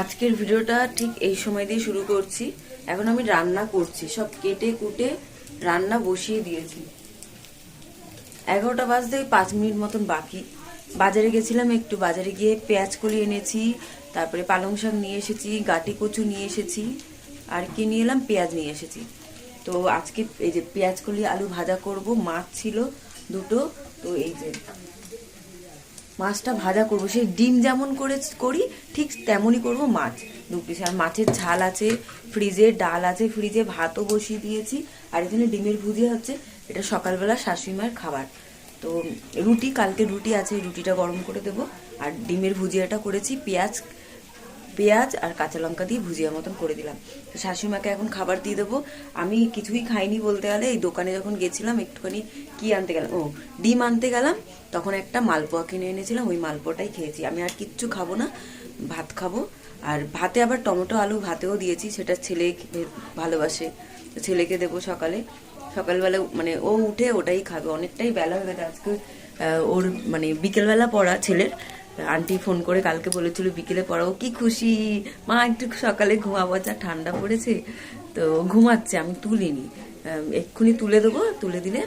আজকের ভিডিওটা ঠিক এই সময় দিয়ে শুরু করছি। এখন আমি রান্না করছি। সব কেটে কুটে রান্না বসিয়ে দিয়েছি। এগারোটা বাজতে ওই পাঁচ মিনিট মতন বাকি। বাজারে গেছিলাম একটু। বাজারে গিয়ে পেঁয়াজ কলি এনেছি, তারপরে পালং শাক নিয়ে এসেছি, গাটি কচু নিয়ে এসেছি, আর কি নিয়ে এলাম? পেঁয়াজ নিয়ে এসেছি। তো আজকে এই যে পেঁয়াজ কলি আলু ভাজা করব, মাছ ছিল দুটো। তো এই যে মাছটা ভাজা করব। সেই ডিম যেমন করে করি, ঠিক তেমনই করব মাছ। দু পিস। আর মাছের ঝাল আছে, ফ্রিজে ডাল আছে, ফ্রিজে ভাতও বসিয়ে দিয়েছি। আর এখানে ডিমের ভুজিয়া হচ্ছে, এটা সকালবেলা শাশুড়ি মায়ের খাবার। তো রুটি, কালকে রুটি আছে, রুটিটা গরম করে দেব। আর ডিমের ভুজিয়াটা করেছি পেঁয়াজ পেঁয়াজ আর কাঁচা লঙ্কা দিয়ে ভুজিয়া মতন করে দিলাম। তো শাশুড়িমাকে এখন খাবার দিয়ে দেবো। আমি কিছুই খাইনি বলতে গেলে, এই দোকানে যখন গেছিলাম, একটুখানি কি আনতে গেলাম? ও, ডিম আনতে গেলাম। তখন একটা মালপোয়া কিনে এনেছিলাম, ওই মালপোয়াটাই খেয়েছি। আমি আর কিচ্ছু খাব না, ভাত খাব। আর ভাতে আবার টমেটো, আলু ভাতেও দিয়েছি, সেটা ছেলে ভালোবাসে। তো ছেলেকে দেবো সকালে। সকালবেলা মানে ও উঠে ওটাই খাবে। অনেকটাই বেলা হয়ে গেছে আজকে ওর মানে বিকেলবেলা পড়া ছেলের। আন্টি ফোন করে কালকে বলেছিল বিকেলে পড়াও কি খুশি। মা একটু সকালে ঘুমাবো, যা ঠান্ডা পড়েছে। তো ঘুমাচ্ছে, আমি তুলিনি। এক্ষুনি তুলে দেবো, তুলে দিলে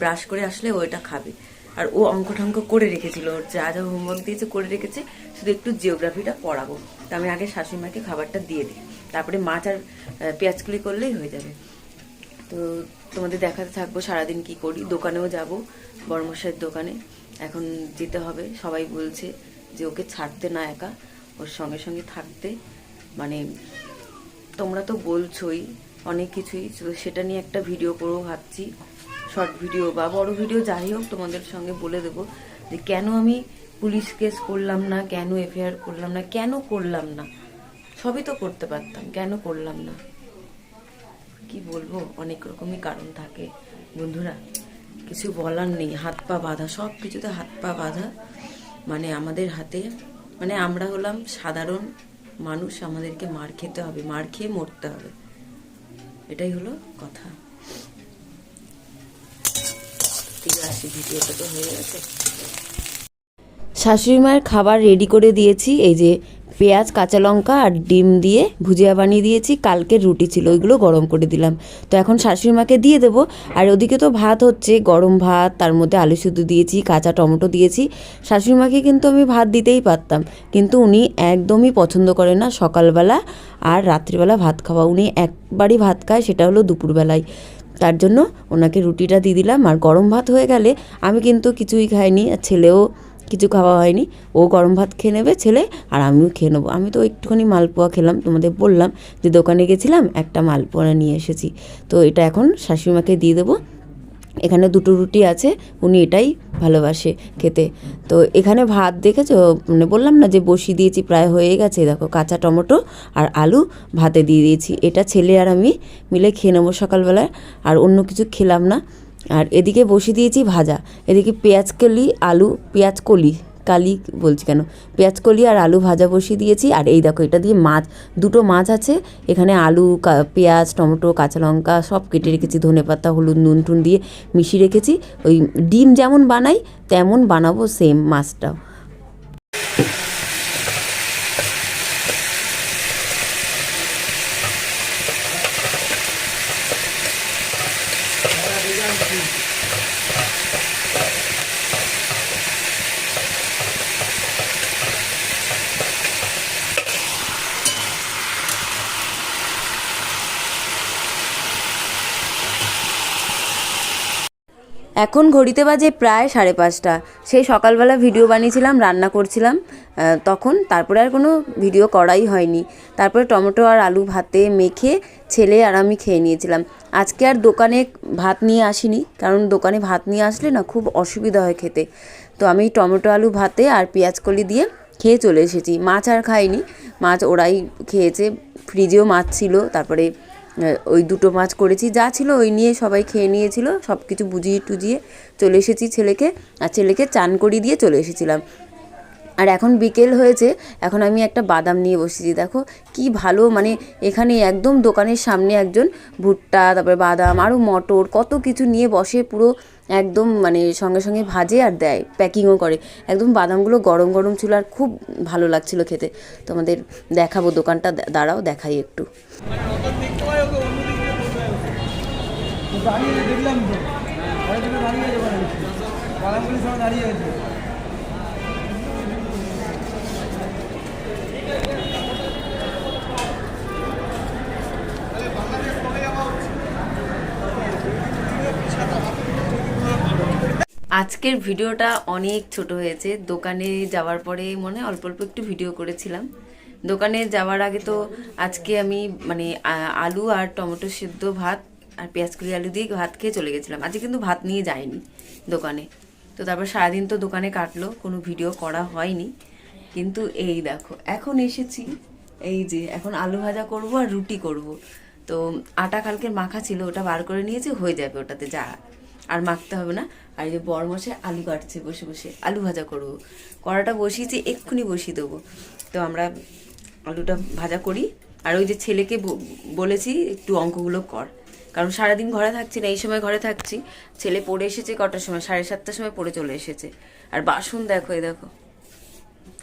ব্রাশ করে আসলে ও এটা খাবে। আর ও অঙ্ক টঙ্ক করে রেখেছিল, ওর যা যা হোমওয়ার্ক দিয়েছে করে রেখেছে, শুধু একটু জিওগ্রাফিটা পড়াবো। তো আমি আগে শাশুড়ি মাকে খাবারটা দিয়ে দিই। তারপরে মাছ আর পেঁয়াজকুলি করলেই হয়ে যাবে। তো তোমাদের দেখাতে থাকব সারাদিন কি করি। দোকানেও যাব, বর্মশাইয়ের দোকানে। এখন যেতে হবে। সবাই বলছে যে ওকে ছাড়তে না একা, ওর সঙ্গে সঙ্গে থাকতে। মানে তোমরা তো বলছোই অনেক কিছুই সেটা নিয়ে একটা ভিডিও করব ভাবছি। শর্ট ভিডিও বা বড় ভিডিও যাই হোক, তোমাদের সঙ্গে বলে দেবো যে কেন আমি পুলিশ কেস করলাম না, কেন এফআইআর করলাম না, কেন করলাম না? সবই তো করতে পারতাম, কেন করলাম না? কি বলব? অনেক রকমই কারণ থাকে। বন্ধুরা কিছু বলার নেই, হাত পা বাঁধা, সব কিছুতে হাত পা বাঁধা। মানে আমাদের হাতে মানে আমরা হলাম সাধারণ মানুষ, আমাদেরকে মার খেতে হবে, মার খেয়ে মরতে হবে। এটাই হলো কথা। ভিডিওটা তো হয়ে গেছে। শাশুড়ি মায়ের খাবার রেডি করে দিয়েছি, এই যে পেঁয়াজ, কাঁচা লঙ্কা আর ডিম দিয়ে ভুজিয়া বানিয়ে দিয়েছি। কালকে রুটি ছিল, ওইগুলো গরম করে দিলাম। তো এখন শাশুড়ি মাকে দিয়ে দেবো। আর ওদিকে তো ভাত হচ্ছে, গরম ভাত, তার মধ্যে আলু সিদ্ধ দিয়েছি, কাঁচা টমেটো দিয়েছি। শাশুড়ি মাকে কিন্তু আমি ভাত দিতেই পারতাম। কিন্তু উনি একদমই পছন্দ করে না সকালবেলা আর রাত্রিবেলা ভাত খাওয়া। উনি একবারই ভাত খায়, সেটা হলো দুপুরবেলায়। তার জন্য ওনাকে রুটিটা দিয়ে দিলাম। আর গরম ভাত হয়ে গেলে আমি কিন্তু কিছুই খাইনি। আর ছেলেও কিছু খাওয়া হয়নি। ও গরম ভাত খেয়ে নেবে ছেলে, আর আমিও খেয়ে নেব। আমি তো একটুখানি মালপোয়া খেলাম, তোমাদের বললাম যে দোকানে গেছিলাম, একটা মালপোয়া নিয়ে এসেছি। তো এটা এখন শাশুড়িমাকে দিয়ে দেবো। এখানে দুটো রুটি আছে, উনি এটাই ভালোবাসে খেতে। তো এখানে ভাত দেখেছ? মানে বললাম না যে বসিয়ে দিয়েছি, প্রায় হয়ে গেছে। দেখো, কাঁচা টমেটো আর আলু ভাতে দিয়ে দিয়েছি। এটা ছেলে আর আমি মিলে খেয়ে নেব সকালবেলায়। আর অন্য কিছু খেলাম না। আর এদিকে বসিয়ে দিয়েছি ভাজা। এদিকে পেঁয়াজ কলি, আলু, পেঁয়াজ কলি, কালি বলছি কেন? পেঁয়াজ কলি আর আলু ভাজা বসিয়ে দিয়েছি। আর এই দেখো, এটা দিয়ে মাছ, দুটো মাছ আছে। এখানে আলু পেঁয়াজ, টমেটো, কাঁচা লঙ্কা সব কেটে রেখেছি। ধনে পাতা, হলুদ, নুন টুন দিয়ে মিশিয়ে রেখেছি। ওই ডিম যেমন বানাই, তেমন বানাবো সেম মাছটাও। এখন ঘড়িতে বাজে প্রায় সাড়ে পাঁচটা। সেই সকালবেলা ভিডিও বানিয়েছিলাম, রান্না করছিলাম তখন তারপরে আর কোনো ভিডিও করাই হয়নি। তারপরে টমেটো আর আলু ভাতে মেখে ছেলে আর আমি খেয়ে নিয়েছিলাম। আজকে আর দোকানে ভাত নিয়ে আসিনি, কারণ দোকানে ভাত নিয়ে আসলে না খুব অসুবিধা হয় খেতে। তো আমি টমেটো, আলু ভাতে আর পেঁয়াজ কলি দিয়ে খেয়ে চলে এসেছি। মাছ আর খাইনি, মাছ ওরাই খেয়েছে, ফ্রিজেও মাছ ছিল, তারপরে ওই দুটো মাছ করেছি। যা ছিল ওই নিয়ে সবাই খেয়ে নিয়েছিল সব কিছু বুঝিয়ে টুজিয়ে চলে এসেছি ছেলেকে, আর ছেলেকে চান করিয়ে দিয়ে চলে এসেছিলাম। আর এখন বিকেল হয়েছে, এখন আমি একটা বাদাম নিয়ে বসেছি, দেখো কি ভালো মানে এখানে একদম দোকানের সামনে একজন ভুট্টা, তারপরে বাদাম আরও মটর, কত কিছু নিয়ে বসে পুরো একদম মানে সঙ্গে সঙ্গে ভাজে আর দেয়, প্যাকিংও করে। একদম বাদামগুলো গরম গরম ছিল আর খুব ভালো লাগছিল খেতে। তোমাদের দেখাবো দোকানটা দাঁড়াও, দেখাই একটু। দাঁড়িয়ে দেখলাম তো। দাঁড়িয়ে আছে বাদামগুলির সময় দাঁড়িয়ে আছে। আজকের ভিডিওটা অনেক ছোট হয়েছে। দোকানে যাওয়ার পরে মনে অল্প অল্প একটু ভিডিও করেছিলাম। দোকানে যাওয়ার আগে তো আজকে আমি মানে আলু আর টমেটো সিদ্ধ ভাত আর পেঁয়াজ কুড়ি আলু দিয়ে ভাত খেয়ে চলে গেছিলাম। আজকে কিন্তু ভাত নিয়ে যাইনি দোকানে। তো তারপর সারাদিন তো দোকানে কাটলো, কোনো ভিডিও করা হয়নি। কিন্তু এই দেখো, এখন এসেছি, এই যে এখন আলু ভাজা করব আর রুটি করব। তো আটা কালকের মাখা ছিল, ওটা বার করে নিয়েছি, হয়ে যাবে ওটাতে যা আর মাখতে হবে না। আর এই যে বড় মশাই আলু কাটছে বসে বসে, আলু ভাজা করব। কড়াটা বসিয়েছি, এক্ষুনি বসিয়ে দেবো। তো আমরা আলুটা ভাজা করি। আর ওই যে ছেলেকে বলেছি, একটু অঙ্কগুলো কর। কারণ সারাদিন ঘরে থাকছি না, এই সময় ঘরে থাকছি। ছেলে পড়ে এসেছে কটার সময়? সাড়ে সাতটার সময় পড়ে চলে এসেছে। আর বাসন দেখো, এই দেখো।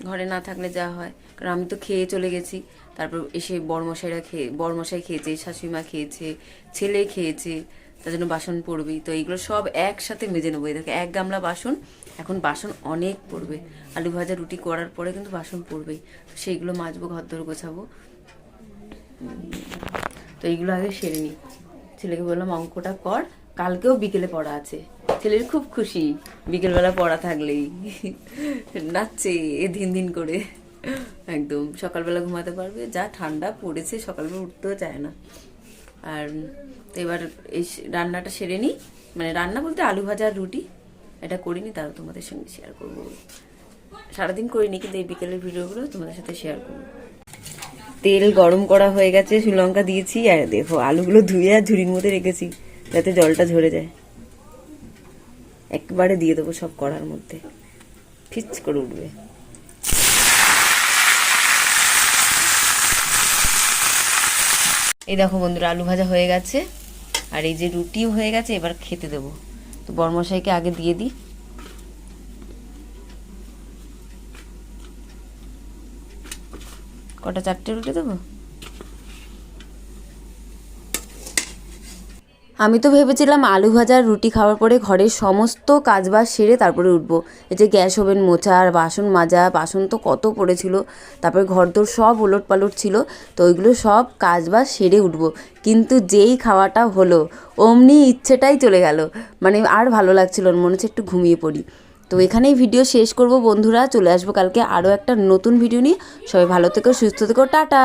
ঘরে না থাকলে যা হয়। কারণ আমি তো খেয়ে চলে গেছি। তারপর এসে বড়মশাইরা খেয়ে বড়মশাই খেয়েছে, শাশুড়িমা খেয়েছে, ছেলে খেয়েছে, তার জন্য বাসন পড়বেই তো এইগুলো সব একসাথে মেজে নেব। দেখো, এক গামলা বাসন, এখন বাসন অনেক পড়বে। আলু ভাজা রুটি করার পরে কিন্তু বাসন পড়বেই। তো সেইগুলো মাজবো ঘর দর গোছাবো তো এইগুলো আগে সেরে নিই। ছেলেকে বললাম, অঙ্কটা কর, কালকেও বিকেলে পড়া আছে। ছেলের খুব খুশি, বিকেলবেলা পড়া থাকলেই। নাচছে দিন দিন করে। একদম, সকালবেলা ঘুমাতে পারবে, যা ঠান্ডা পড়েছে, সকালবেলা উঠতেও চায় না। আর এবার এই রান্নাটা সেরে নিই। মানে রান্না বলতে আলু ভাজা আর রুটি, এটা করিনি তাও তোমাদের সঙ্গে শেয়ার করব। সারাদিন করিনি, কিন্তু এই বিকেলের ভিডিওগুলো তোমাদের সাথে শেয়ার করব। তেল গরম করা হয়ে গেছে শ্রীলঙ্কা দিয়েছি, আর দেখো আলুগুলো ধুয়ে আর ঝুড়ির মধ্যে রেখেছি, যাতে জলটা ঝরে যায়। একবারে দিয়ে দেবো সব কড়ার মধ্যে। ফিচ করে উঠবে। এই দেখো বন্ধুরা, আলু ভাজা হয়ে গেছে, আর এই যে রুটিও হয়ে গেছে, এবার খেতে দেবো। তো বর্মশাইকে আগে দিয়ে দিই। কটা চারটে রুটি দেবো? আমি তো ভেবেছিলাম আলু ভাজার রুটি খাওয়ার পরে ঘরের সমস্ত কাজবাজ সেরে তারপরে উঠবো। এই যে গ্যাস ওভেন মোছা আর বাসন মাজা, বাসন তো কত পড়েছিল। তারপরে ঘরদোর সব ওলট পালট ছিল, তো ওইগুলো সব কাজবাজ সেরে উঠবো। কিন্তু যেই খাওয়াটা হলো, অমনি ইচ্ছেটাই চলে গেল। মানে আর ভালো লাগছিল মনে হচ্ছে একটু ঘুমিয়ে পড়ি। তো এখানেই ভিডিও শেষ করব, বন্ধুরা। চলে আসব কালকে আরও একটা নতুন ভিডিও নিয়ে। সবাই ভালো থেকো, সুস্থ থেকো, টাটা!